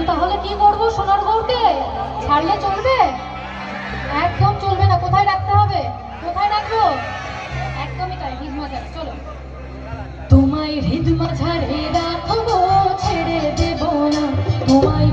তো তাহলে কি করব সোনার বউকে? ছাড়লে চলবে? একদম চলবে না, কোথায় রাখতে হবে? কোথায় রাখব? একদমই তাই হিজমাঝার চলো। তোমায় হৃদ মাঝারে রাখব, ছেড়ে দেবো না। তোমায়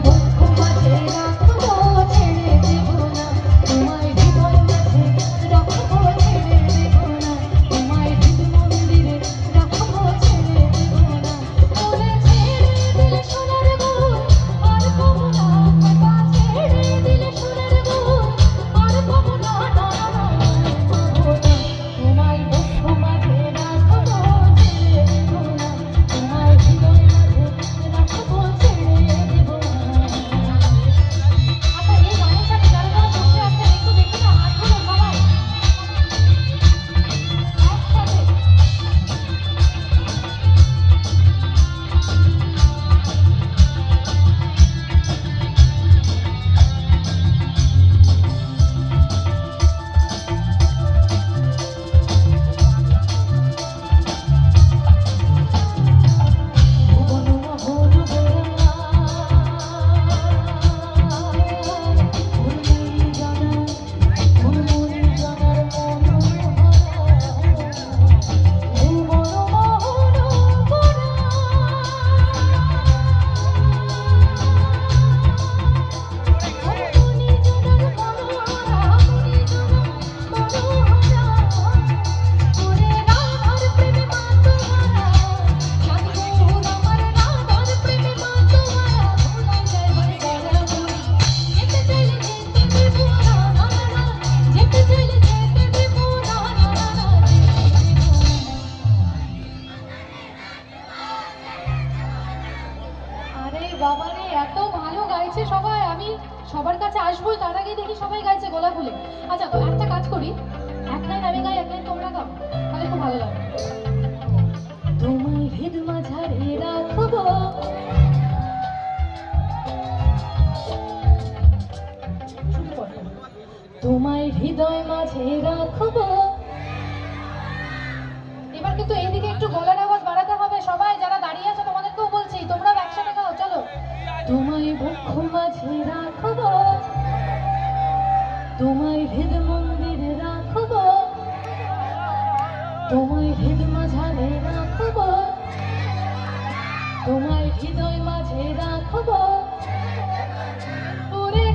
বাবা রে এত ভালো গাইছে সবাই। আমি সবার কাছে আসব তার আগে দেখি সবাই গাইছে গলা খুলে। আচ্ছা তো একটা কাজ করি। এক লাইন আমি গাই, এক লাইন তোমরা গাও। তাহলে খুব ভালো লাগবে। তোমায় হৃদ মাঝারে রাখব। তোমায় হৃদয় মাঝে রাখব। এবার কিন্তু এইদিকে একটু গলার আওয়াজ বাড়াতে হবে সবাই, যারা বক্ষ রাখব। তোমায় হৃদ মন্দিরে রাখব। তোমায় হৃদ মাঝারে রাখব। তোমায় হৃদয় মাঝে রাখব। ওরে